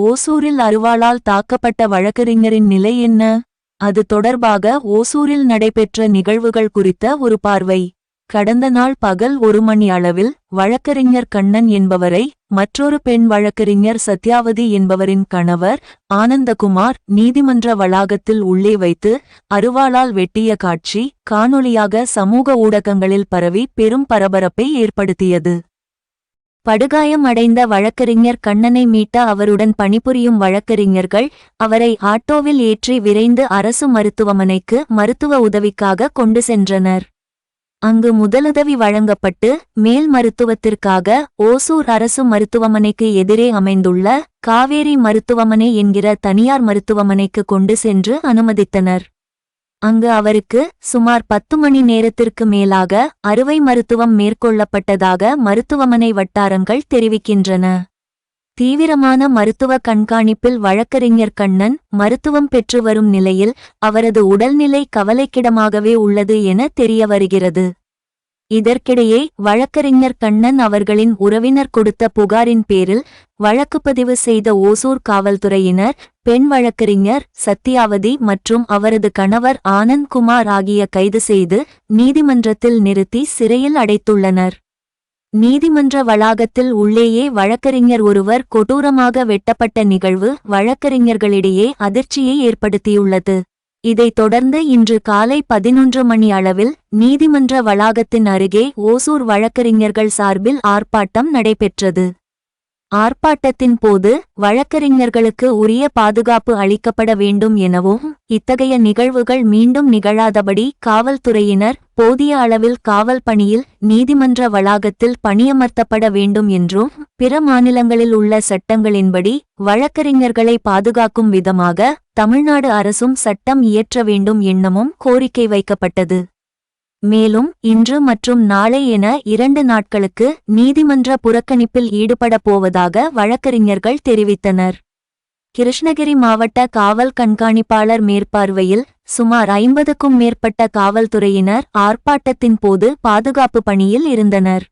ஓசூரில் அருவாளால் தாக்கப்பட்ட வழக்கறிஞரின் நிலை என்ன? அது தொடர்பாக ஓசூரில் நடைபெற்ற நிகழ்வுகள் குறித்த ஒரு பார்வை. கடந்த நாள் பகல் ஒரு மணி அளவில் வழக்கறிஞர் கண்ணன் என்பவரை மற்றொரு பெண் வழக்கறிஞர் சத்யாவதி என்பவரின் கணவர் ஆனந்தகுமார் நீதிமன்ற வளாகத்தில் உள்ளே வைத்து அருவாளால் வெட்டிய காட்சி காணொளியாக சமூக ஊடகங்களில் பரவி பெரும் பரபரப்பை ஏற்படுத்தியது. படுகாயம் அடைந்த வழக்கறிஞர் கண்ணனை மீட்ட அவருடன் பணிபுரியும் வழக்கறிஞர்கள் அவரை ஆட்டோவில் ஏற்றி விரைந்து அரசு மருத்துவமனைக்கு மருத்துவ உதவிக்காக கொண்டு சென்றனர். அங்கு முதலுதவி வழங்கப்பட்டு மேல் மருத்துவத்திற்காக ஓசூர் அரசு மருத்துவமனைக்கு எதிரே அமைந்துள்ள காவேரி மருத்துவமனை என்கிற தனியார் மருத்துவமனைக்கு கொண்டு சென்று அனுமதித்தனர். அங்கு அவருக்கு சுமார் பத்து மணி நேரத்திற்கு மேலாக அறுவை மருத்துவம் மேற்கொள்ளப்பட்டதாக மருத்துவமனை வட்டாரங்கள் தெரிவிக்கின்றன. தீவிரமான மருத்துவ கண்காணிப்பில் வழக்கறிஞர் கண்ணன் மருத்துவம் பெற்று வரும் நிலையில் அவரது உடல்நிலை கவலைக்கிடமாகவே உள்ளது என தெரிய வருகிறது இதற்கிடையே வழக்கறிஞர் கண்ணன் அவர்களின் உறவினர் கொடுத்த புகாரின் பேரில் வழக்குப்பதிவு செய்த ஓசூர் காவல்துறையினர் பெண் வழக்கறிஞர் சத்யாவதி மற்றும் அவரது கணவர் ஆனந்த் குமார் ஆகிய கைது செய்து நீதிமன்றத்தில் நிறுத்தி சிறையில் அடைத்துள்ளனர். நீதிமன்ற வளாகத்தில் உள்ளேயே வழக்கறிஞர் ஒருவர் கொடூரமாக வெட்டப்பட்ட நிகழ்வு வழக்கறிஞர்களிடையே அதிர்ச்சியை ஏற்படுத்தியுள்ளது. இதைத் தொடர்ந்து இன்று காலை பதினொன்று மணி அளவில் நீதிமன்ற வளாகத்தின் அருகே ஓசூர் வழக்கறிஞர்கள் சார்பில் ஆர்ப்பாட்டம் நடைபெற்றது. ஆர்ப்பாட்டத்தின் போது வழக்கறிஞர்களுக்கு உரிய பாதுகாப்பு அளிக்கப்பட வேண்டும் எனவும் இத்தகைய நிகழ்வுகள் மீண்டும் நிகழாதபடி காவல்துறையினர் போதிய அளவில் காவல் பணியில் நீதிமன்ற வளாகத்தில் பணியமர்த்தப்பட வேண்டும் என்றும் பிற மாநிலங்களில் உள்ள சட்டங்களின்படி வழக்கறிஞர்களை பாதுகாக்கும் விதமாக தமிழ்நாடு அரசும் சட்டம் இயற்ற வேண்டும் எண்ணமும் கோரிக்கை வைக்கப்பட்டது. மேலும் இன்று மற்றும் நாளை என இரண்டு நாட்களுக்கு நீதிமன்ற புறக்கணிப்பில் ஈடுபடப் போவதாக வழக்கறிஞர்கள் தெரிவித்தனர். கிருஷ்ணகிரி மாவட்ட காவல் கண்காணிப்பாளர் மேற்பார்வையில் சுமார் ஐம்பதுக்கும் மேற்பட்ட காவல்துறையினர் ஆர்ப்பாட்டத்தின் போது பாதுகாப்பு பணியில் இருந்தனர்.